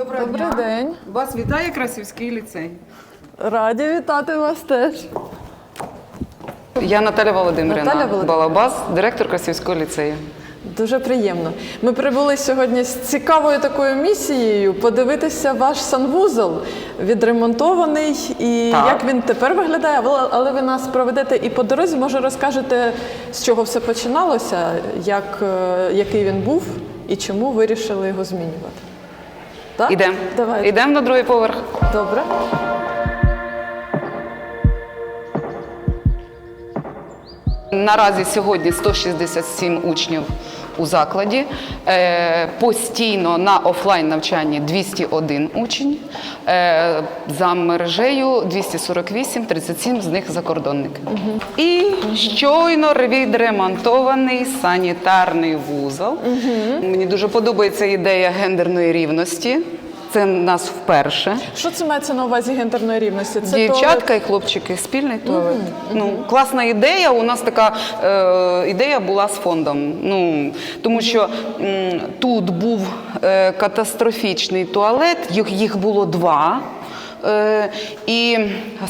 Доброго Добрий дня. день. Вас вітає Красівський ліцей. Раді вітати вас теж. Я Наталя Володимирівна Наталя Володимирівна. Балабас, директор Красівського ліцею. Дуже приємно. Ми прибули сьогодні з цікавою такою місією подивитися ваш санвузол відремонтований і Так. як він тепер виглядає. Але- Але ви нас проведете і по дорозі, може розкажете, з чого все починалося, як, е, який він був і чому вирішили його змінювати. Так? Ідемо. Давайте. Ідемо на другий поверх. Добре. Наразі сьогодні 167 учнів у закладі. Е, Постійно на офлайн навчанні 201 учень. Е, За мережею 248, 37 з них закордонники. І щойно відремонтований санітарний вузол. Мені дуже подобається ідея гендерної рівності. Це нас вперше. Що це мається на увазі гендерної рівності? Це Дівчатка і хлопчики, спільний туалет. Ну, класна ідея. У нас така е, ідея була з фондом. Ну, тому що м, тут був е, катастрофічний туалет, їх, їх було два. Е, і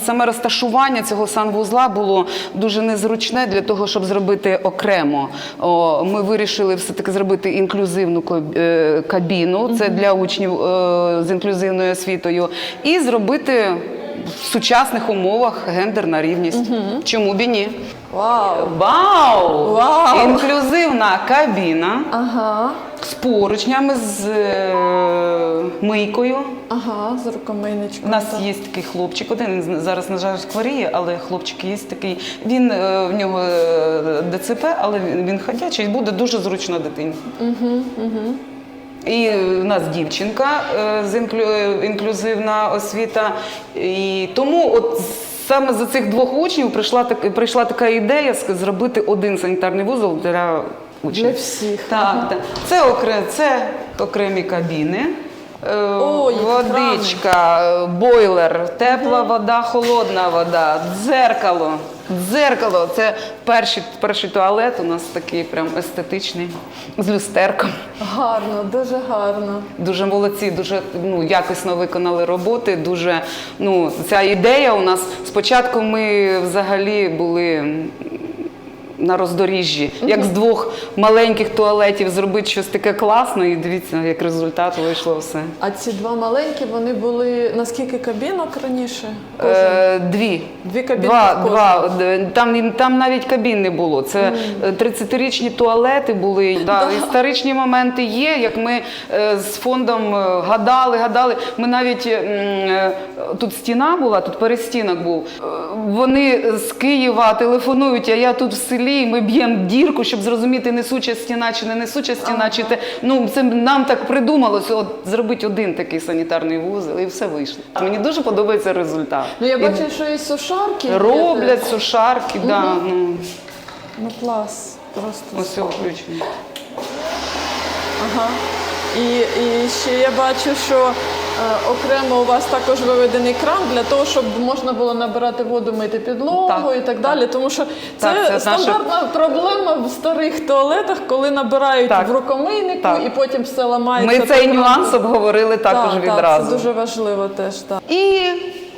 саме розташування цього санвузла було дуже незручне для того, щоб зробити окремо. Ми вирішили все-таки зробити інклюзивну е, кабіну, це для учнів е, з інклюзивною освітою, і зробити в сучасних умовах гендерна рівність. Чому б і ні? Вау! Вау! Вау! Інклюзивна кабіна Ага, з поручнями, з е, мийкою. ага, з У нас так. є такий хлопчик, один він зараз, на жаль, хворіє, але хлопчик є такий. Він е, в нього е, ДЦП, але він, він ходячий, буде дуже зручно дитині. І в нас дівчинка е, з інклю, е, інклюзивна освіта. І тому от саме за цих двох учнів прийшла, так, прийшла така ідея зробити один санітарний вузол для учнів. Для всіх. Так, так. Це, окре, це окремі кабіни. Е, О, які Водичка, е, бойлер, тепла вода, холодна вода, дзеркало. Дзеркало це перший, перший туалет у нас такий прям естетичний, з люстерком. Гарно, дуже гарно. Дуже молодці, дуже ну, якісно виконали роботи. Дуже ну, ця ідея у нас спочатку ми взагалі були. На роздоріжжі, як з двох маленьких туалетів зробити щось таке класне, і дивіться, як результат вийшло все. А ці два маленькі, вони були наскільки кабінок раніше? Е, дві. Дві кабінки Два, в два. Там, там навіть кабін не було. Це е, 30-річні туалети були. Да, Історичні моменти є. Як ми е, з фондом е, гадали, гадали. Ми навіть е, е, тут стіна була, тут перестінок був. Е, Вони з Києва телефонують, а я тут в селі. І Ми б'ємо дірку, щоб зрозуміти, несуча стіна чи не несуча стіна. Чи те ну це нам так придумалося. От зробити один такий санітарний вузол, і все вийшло. Мені дуже подобається результат. Ну я бачу, що і сушарки. Роблять сушарки. сушарки, да, ну, Ну клас. Просто. ось цього включення. Ага. І, і ще я бачу, що е, окремо у вас також виведений кран для того, щоб можна було набирати воду, мити підлогу Так, і так далі. Тому що це, Так, це наша- стандартна проблема в старих туалетах, коли набирають Так. в рукомийнику Так. і потім все ламається. Ми цей нюанс обговорили також Так, відразу. Так, це дуже важливо теж. Так. І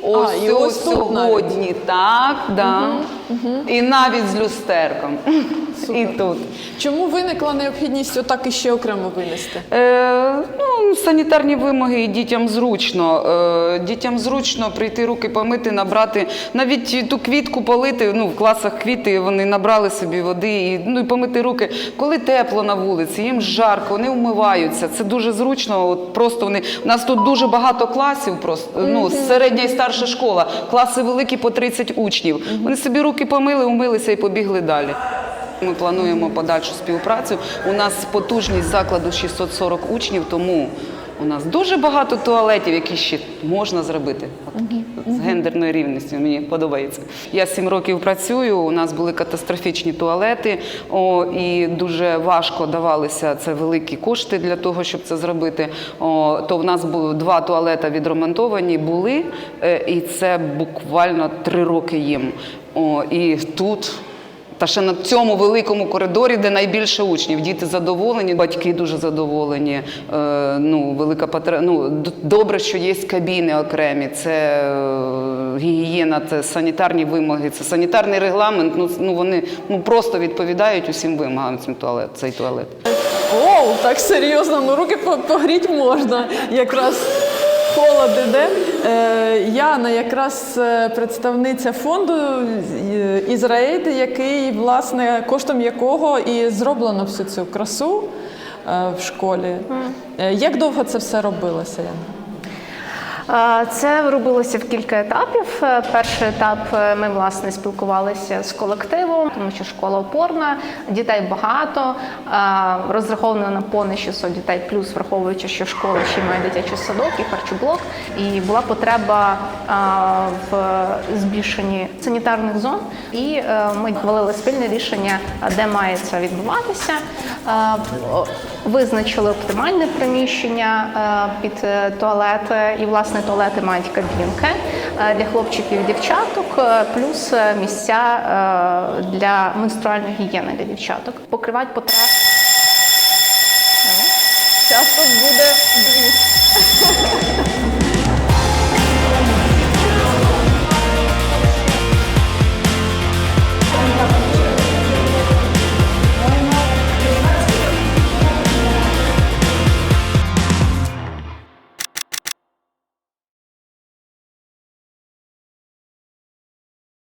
ось, і ось сьогодні, так, да. і навіть з люстерком. І тут. Чому виникла необхідність отак іще окремо винести? Е, ну, санітарні вимоги і дітям зручно. Е, дітям зручно прийти руки помити, набрати, навіть ту квітку полити, ну, в класах квіти вони набрали собі води і, ну, і помити руки. Коли тепло на вулиці, їм жарко, вони вмиваються. Це дуже зручно. От просто вони. У нас тут дуже багато класів, просто ну, середня і старша школа, класи великі по 30 учнів. Вони собі руки помили, умилися і побігли далі. Ми плануємо подальшу співпрацю. У нас потужність закладу 640 учнів, тому у нас дуже багато туалетів, які ще можна зробити. Отакі, З гендерною рівністю мені подобається. Я сім років працюю. У нас були катастрофічні туалети, о, і дуже важко давалися це великі кошти для того, щоб це зробити. О, то в нас було два туалети відремонтовані були, е, і це буквально три роки їм. О, і тут Та ще на цьому великому коридорі, де найбільше учнів. Діти задоволені, батьки дуже задоволені. Е, ну, велика потре... ну, добре, що є кабіни окремі. Це е, гігієна, це санітарні вимоги, це санітарний регламент. Ну, ну вони ну, просто відповідають усім вимогам цим туалет, цей туалет. Оу, так серйозно, ну руки по- погріть можна. Якраз холод іде. Е, Яна, якраз е, представниця фонду Ізраїль, який, власне, коштом якого і зроблено всю цю красу е, в школі. Е, Як довго це все робилося, Яна? Це робилося в кілька етапів. Е, Перший етап е, ми власне спілкувалися з колективом, тому що школа опорна, дітей багато, е, розраховано на понад 600 дітей, плюс враховуючи, що школа ще має дитячий садок і харчоблок. І була потреба в збільшенні санітарних зон. І ми ухвалили спільне рішення, де має це відбуватися. Визначили оптимальне приміщення під туалети, і власне туалети мають кабінки е, для хлопчиків і дівчаток, е, плюс е, місця для менструальної гігієни для дівчаток. Покривати потреби. Зараз тут буде.